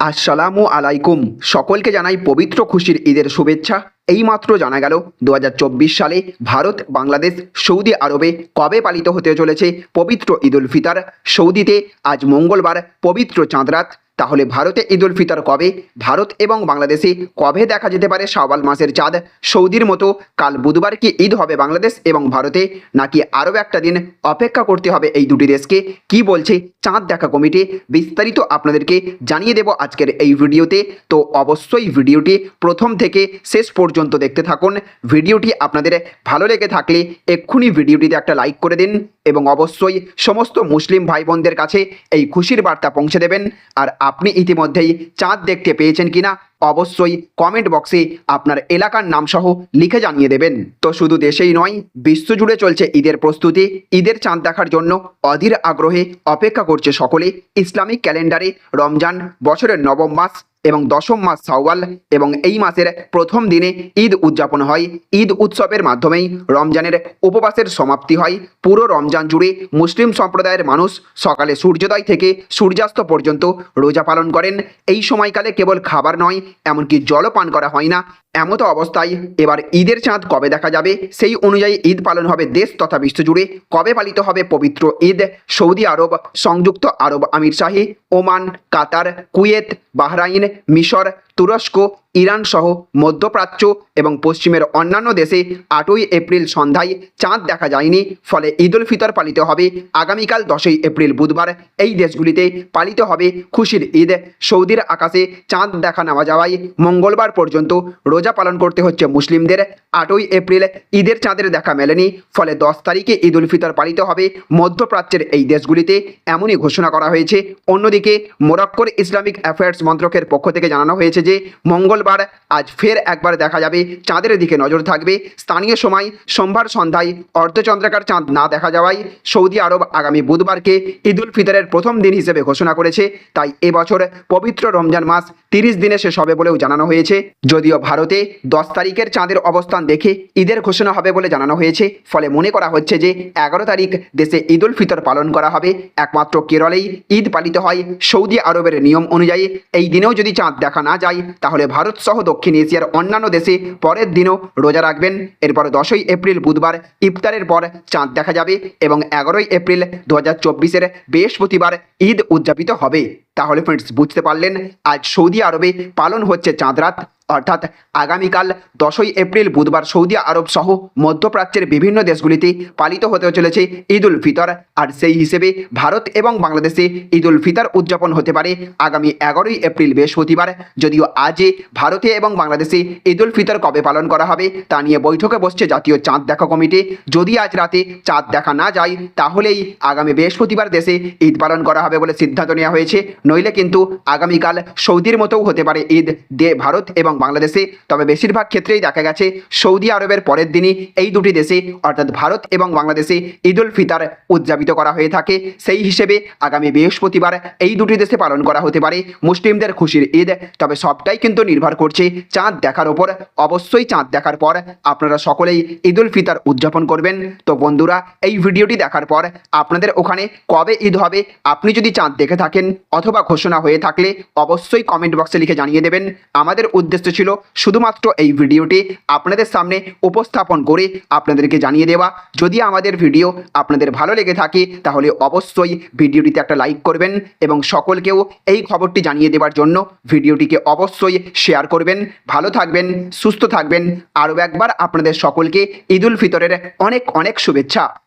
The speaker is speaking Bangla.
আসসালামু আলাইকুম। সকলকে জানাই পবিত্র খুশির ঈদের শুভেচ্ছা। এইমাত্র জানা গেল দু হাজার চব্বিশ সালে ভারত, বাংলাদেশ, সৌদি আরবে কবে পালিত হতে চলেছে পবিত্র ঈদুল ফিতার। সৌদিতে আজ মঙ্গলবার পবিত্র চাঁদ রাত। তাহলে ভারতে ঈদুল ফিতর কবে? ভারত এবং বাংলাদেশে কবে দেখা যেতে পারে শাওয়াল মাসের চাঁদ? সৌদির মতো কাল বুধবার কি ঈদ হবে বাংলাদেশ এবং ভারতে? নাকি আরও একটা দিন অপেক্ষা করতে হবে এই দুটি দেশকে? কি বলছে চাঁদ দেখা কমিটি? বিস্তারিত আপনাদেরকে জানিয়ে দেব আজকের এই ভিডিওতে। তো অবশ্যই ভিডিওটি প্রথম থেকে শেষ পর্যন্ত দেখতে থাকুন। ভিডিওটি আপনাদের ভালো লেগে থাকলে এক্ষুনি ভিডিওটিতে একটা লাইক করে দিন এবং অবশ্যই সমস্ত মুসলিম ভাই বোনদের কাছে এই খুশির বার্তা পৌঁছে দেবেন। আর আপনি ইতিমধ্যেই চাঁদ দেখতে পেয়েছেন কিনা, অবশ্যই কমেন্ট বক্সে আপনার এলাকার নামসহ লিখে জানিয়ে দেবেন। তো শুধু দেশেই নয়, বিশ্বজুড়ে চলছে ঈদের প্রস্তুতি। ঈদের চাঁদ দেখার জন্য অধীর আগ্রহে অপেক্ষা করছে সকলে। ইসলামিক ক্যালেন্ডারে রমজান বছরের নবম মাস এবং দশম মাস সাওয়াল এবং এই মাসের প্রথম দিনে ঈদ উদযাপন হয়। ঈদ উৎসবের মাধ্যমেই রমজানের উপবাসের সমাপ্তি হয়। পুরো রমজান জুড়ে মুসলিম সম্প্রদায়ের মানুষ সকালে সূর্যোদয় থেকে সূর্যাস্ত পর্যন্ত রোজা পালন করেন। এই সময়কালে কেবল খাবার নয়, এমনকি জলও পান করা হয় না। এমতো অবস্থায় এবার ঈদের চাঁদ কবে দেখা যাবে? সেই অনুযায়ী ঈদ পালন হবে দেশ তথা বিশ্বজুড়ে। কবে পালিত হবে পবিত্র ঈদ? সৌদি আরব, সংযুক্ত আরব আমির শাহী, ওমান, কাতার, কুয়েত, বাহরাইন, মিশর তুরস্ক, ইরান সহ মধ্যপ্রাচ্য এবং পশ্চিমের অন্যান্য দেশে আটই এপ্রিল সন্ধ্যায় চাঁদ দেখা যায়নি। ফলে ঈদ উল ফিতর পালিত হবে। আগামীকাল দশই এপ্রিল বুধবার এই দেশগুলিতে পালিত হবে খুশির ঈদ। সৌদির আকাশে চাঁদ দেখা নেওয়া যাওয়ায় মঙ্গলবার পর্যন্ত রোজা পালন করতে হচ্ছে মুসলিমদের। আটই এপ্রিল ঈদের চাঁদের দেখা মেলেনি। ফলে দশ তারিখে ঈদ উল ফিতর পালিত হবে মধ্যপ্রাচ্যের এই দেশগুলিতে এমনই ঘোষণা করা হয়েছে। অন্যদিকে মোরাক্কোর ইসলামিক অ্যাফেয়ার্স মন্ত্রকের পক্ষ থেকে জানানো হয়েছে যে মঙ্গলবার আজ ফের একবার দেখা যাবে, চাঁদের দিকে নজর থাকবে। স্থানীয় সময় সোমবার সন্ধ্যায় অর্ধচন্দ্রাকার চাঁদ না দেখা যাওয়ায় সৌদি আরব আগামী বুধবারকে ঈদ উল ফিতরের প্রথম দিন হিসেবে ঘোষণা করেছে। তাই এবছর পবিত্র রমজান মাস তিরিশ দিনে শেষ হবে বলেও জানানো হয়েছে। যদিও ভারতে দশ তারিখের চাঁদের অবস্থান দেখে ঈদের ঘোষণা হবে বলে জানানো হয়েছে। ফলে মনে করা হচ্ছে যে এগারো তারিখ দেশে ঈদ উল ফিতর পালন করা হবে। একমাত্র কেরলেই ঈদ পালিত হয় সৌদি আরবের নিয়ম অনুযায়ী। এই দিনেও যদি চাঁদ দেখা না যায় তাহলে ভারত সহ দক্ষিণ এশিয়ার অন্যান্য দেশে পরের দিনও রোজা রাখবেন। এরপর দশই এপ্রিল বুধবার ইফতারের পর চাঁদ দেখা যাবে এবং এগারোই এপ্রিল দু হাজার চব্বিশের বৃহস্পতিবার ঈদ উদযাপিত হবে। তাহলে ফ্রেন্ডস বুঝতে পারলেন, আজ সৌদি আরবে পালন হচ্ছে চাঁদরাত। অর্থাৎ আগামীকাল দশই এপ্রিল বুধবার সৌদি আরব সহ মধ্যপ্রাচ্যের বিভিন্ন দেশগুলিতে পালিত হতে চলেছে ঈদ উল ফিতর। আর সেই হিসেবে ভারত এবং বাংলাদেশে ঈদ উল ফিতর উদযাপন হতে পারে আগামী এগারোই এপ্রিল বৃহস্পতিবার। যদিও আজে ভারতে এবং বাংলাদেশে ঈদ উল ফিতর কবে পালন করা হবে তা নিয়ে বৈঠকে বসছে জাতীয় চাঁদ দেখা কমিটি। যদি আজ রাতে চাঁদ দেখা না যায়, তাহলেই আগামী বৃহস্পতিবার দেশে ঈদ পালন করা হবে বলে সিদ্ধান্ত নেওয়া হয়েছে। নইলে কিন্তু আগামীকাল সৌদির মতোও হতে পারে ঈদ দে ভারত এবং বাংলাদেশে। তবে বেশিরভাগ ক্ষেত্রেই দেখা গেছে সৌদি আরবের পরের দিনই এই দুটি দেশে, অর্থাৎ ভারত এবং বাংলাদেশে ঈদ উল ফিতর উদযাপিত করা হয়ে থাকে। সেই হিসেবে আগামী বৃহস্পতিবার এই দুটি দেশে পালন করা হতে পারে মুসলিমদের খুশির ঈদ। তবে সবটাই কিন্তু নির্ভর করছে চাঁদ দেখার ওপর। অবশ্যই চাঁদ দেখার পর আপনারা সকলেই ঈদ উল ফিতর উদযাপন করবেন। তো বন্ধুরা, এই ভিডিওটি দেখার পর আপনাদের ওখানে কবে ঈদ হবে? আপনি যদি চাঁদ দেখে থাকেন অথবা ঘোষণা হয়ে থাকলে অবশ্যই কমেন্ট বক্সে লিখে জানিয়ে দেবেন। আমাদের উদ্দেশ্য ছিল শুধুমাত্র এই ভিডিওটি আপনাদের সামনে উপস্থাপন করে আপনাদেরকে জানিয়ে দেওয়া। যদি আমাদের ভিডিও আপনাদের ভালো লেগে থাকে, তাহলে অবশ্যই ভিডিওটিতে একটা লাইক করবেন এবং সকলকেও এই খবরটি জানিয়ে দেওয়ার জন্য ভিডিওটিকে অবশ্যই শেয়ার করবেন। ভালো থাকবেন, সুস্থ থাকবেন। আরও একবার আপনাদের সকলকে ঈদ উল ফিতরের অনেক অনেক শুভেচ্ছা।